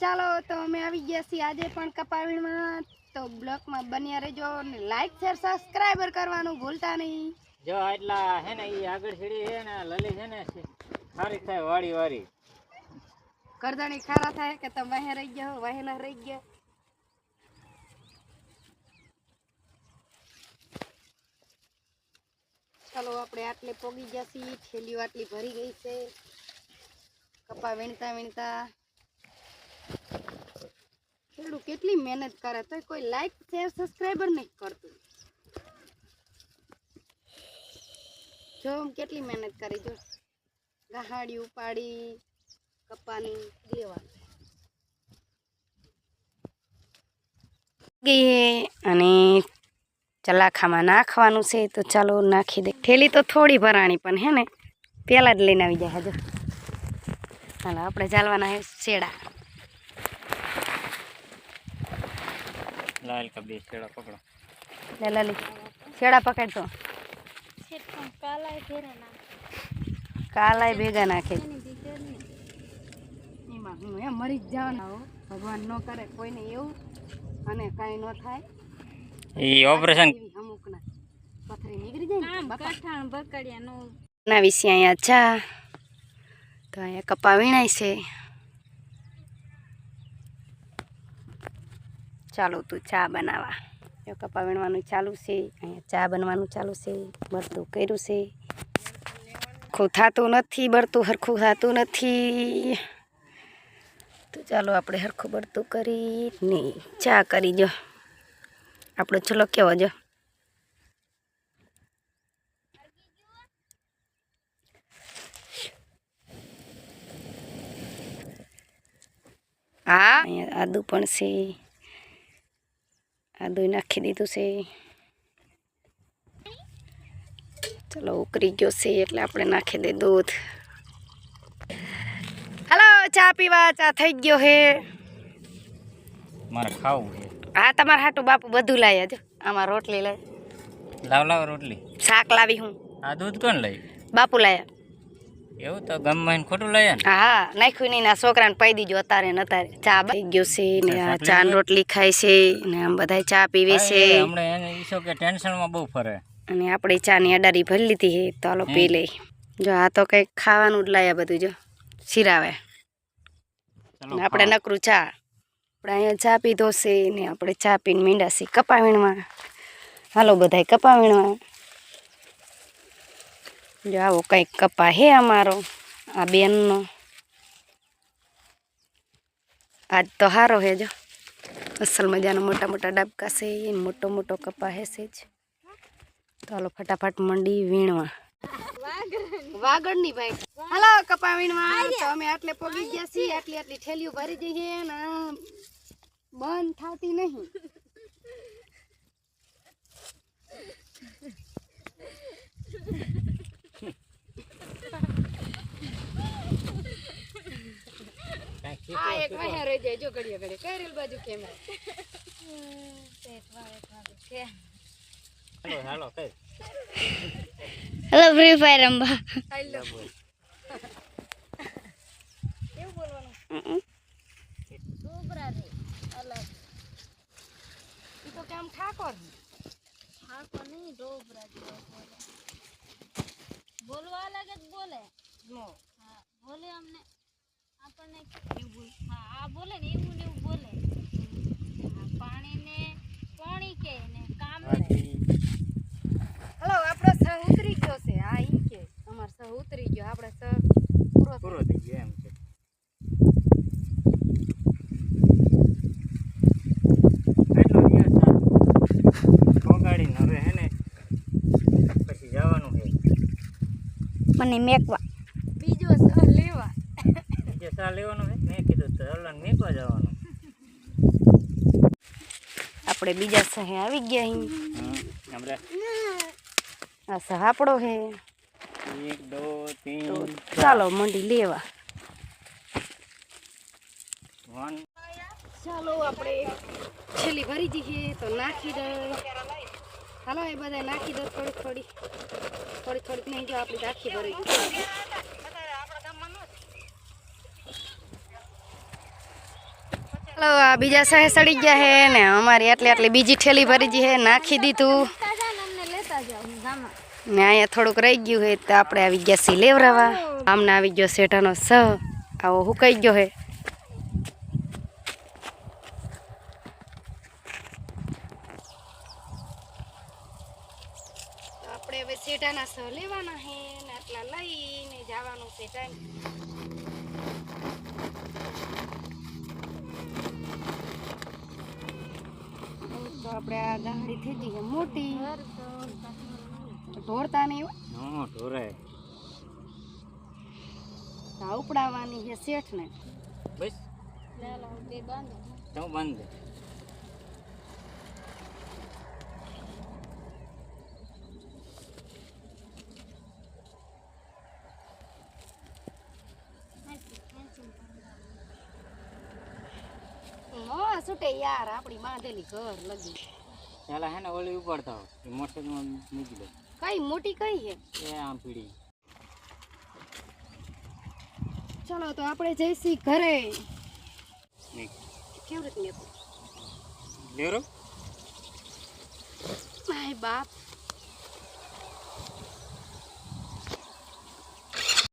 ચાલો તો અમે આવી ગયા છીએ આજે પણ કપાવીણમાં. તો બ્લોકમાં બન્યા રહેજો અને લાઈક શેર સબસ્ક્રાઈબર કરવાનું ભૂલતા નહીં. જો એટલા હે ને એ આગળ સીડી હે ને લલી છે ને સારી થાય વાળી વાળી કરદાણી ખારા થાય કે તમે વહે રહી ગયા વહેલા રહી ગયા. ચાલો આપણે આટલે પોગી ગયા છીએ. થેલીઓ આટલી ભરી ગઈ છે. કપા વીણતા વીણતા. ખેડૂત કેટલી મહેનત કરે તો કોઈ લાઈક શેર સબસ્ક્રાઈબર નહીં કરતું. જો કેટલી મહેનત કરી, જો. ગહાડી ઉપાડી, કપાની લેવા ગઈ અને ચલાખામાં નાખવાનું છે, તો ચાલો નાખી દે. થેલી તો થોડી ભરાણી, પણ હે ને, પેલા જ લઈને આવી જાય હજુ ચાલો આપણે ચાલવાના હે શેડા. લાલ કા બે છેડા પકડો. લે લલી. છેડા પકડ તો. કાલાય ભેગા નાખે. એમાં હું એમ મરી જ જવાના હો. ભગવાન ન કરે કોઈને એવું અને કાંઈ ન થાય. એ ઓપરેશન અમુક ના પથરી નીકળી જાય ને બકડિયા નો ના વિશે અહીંયા ચા. તો અહીંયા કપા વીણાય છે. ચાલો તું ચા બનાવવા કપા વીણવાનું ચાલુ છે, અહીંયા ચા બનવાનું ચાલુ છે, બરતું કર્યું છે. હરખું થતું નથી, બરતું હરખું થતું નથી. તો ચાલો આપણે હરખું બરતું કરી ને ચા કરી જો. આપણો ચલો કેવો જો? હા, અહીંયા આદુ પણ છે. આદુ નાખી દીધું છે. ચલો ઉકળી ગયો છે એટલે આપણે નાખી દે દૂધ. હલો ચા પીવા ચા થઈ ગયો હે. મારે ખાવું છે. હા તમારા હાટું બાપુ બધું લાયા જો આમાં રોટલી લઈ લાવ લાવ રોટલી. શાક લાવી હું. આ દૂધ કોણ લઈ બાપુ લાયા. એવું તો ગમમાં ખોટું લઈએ હા હા નાખ્યું નહીં ના છોકરાને પાઈ દીજો અતારે ને અતારે ચા થઈ ગયો છે ને આ ચા ને રોટલી ખાય છે ને આમ બધા ચા પીવે છે. હમણાં ઈસો કે ટેન્શનમાં બહુ ફરે. અને આપણે ચાની અડારી ભરી લીધી છે તો હાલો પી લઈ જો આ તો કંઈક ખાવાનું જ લાયા બધું જો. સિરાવે આપણે નકરું ચા. આપણે અહીંયા ચા પીધો છે ને આપણે ચા પીને મીંડા છે કપા વીણવા હાલો બધાય કપા વીણવા જો આવો કંઈક કપા હે અમારો, આ બેનનો. આજ તો સારો હે જો. અસલ મજાનો મોટા મોટા ડાબકા છે એ, મોટો મોટો કપા હે જ હાલો ફટાફટ મંડી વીણવા. વાગડની ભાઈ. હાલો કપા વીણવા. તો અમે આટલે પોગી ગયા છીએ, આટલી આટલી થેલીઓ ભરી જઈએ ને બંધ થતી નહીં કાંઈક આ એક વાહે રહી જાય જો ઘડીએ ઘડીએ. કરેલ બાજુ કેમ હેલો હેલો કઈ. હેલો ફ્રી ફાયર રમવા હેલો કેવું બોલવાનું? રે અલગ. ઈ તો કેમ ઠાકોર. ઠાકોર નહીં ડોબરા બોલે. બોલવા અલગ જ બોલે. હા બોલે અમને. આપણને એવું હા આ બોલે ને એવું ને એવું બોલે. પાણીને પાણી કે ને કામ હલો આપણો સહ ઉતરી ગયો છે. આ ઈ કે અમાર સહ ઉતરી ગયો. આપણે સહ પૂરો પૂરો થઈ ગયો એમ છે એટલો દિવસ આ પોગાડીને હવે હે ને પછી જવાનું છે. મને મેકવા. જે સા લેવાનું છે મેં કીધું તો હલન મેકવા જવાનું. આપણે બીજા સહે આવી ગયા હી આપણે આ સહ આપડો હે. એક દો તીન ચાલો મંડી લેવા. વન. ચાલો આપણે છેલ્લી ભરી જઈએ તો નાખી દો. હાલો એ બધા નાખી દો થોડી થોડી થોડી થોડીક નહીં જો આપણે રાખી આખી ભરી. આ બીજા સહે સડી ગયા હે ને, અમારી આટલી આટલી બીજી ઠેલી ભરી ગઈ નાખી દીધું. ને અહીંયા થોડુંક રહી ગયું હે, તો આપણે આવી ગયા સી લેવરાવા. આમને આવી ગયો શેઠાનો સ, આવો હુકાઈ ગયો હે. આપણે હવે સ લેવાના હે, ને આટલા લઈને જવાનું છે ટાઈમ. તો આપણે આ ગાડી થઈ ગઈ મોટી. ઢોરતા નહીં હોય નો ઢોરે. ઉપડાવવાની છે શેઠને. બસ. તો બંધ નો છૂટે યાર આપણી બાંધેલી ઘર લગી. પેલા હે ને ઓલી ઉપાડતા હોય મોટરસાઇકલમાં મૂકી દે. કઈ મોટી કઈ છે એ આમ પીડી. ચલો તો આપણે જઈશી ઘરે. કેવું કેવી રીતની હતું લેરો માય બાપ.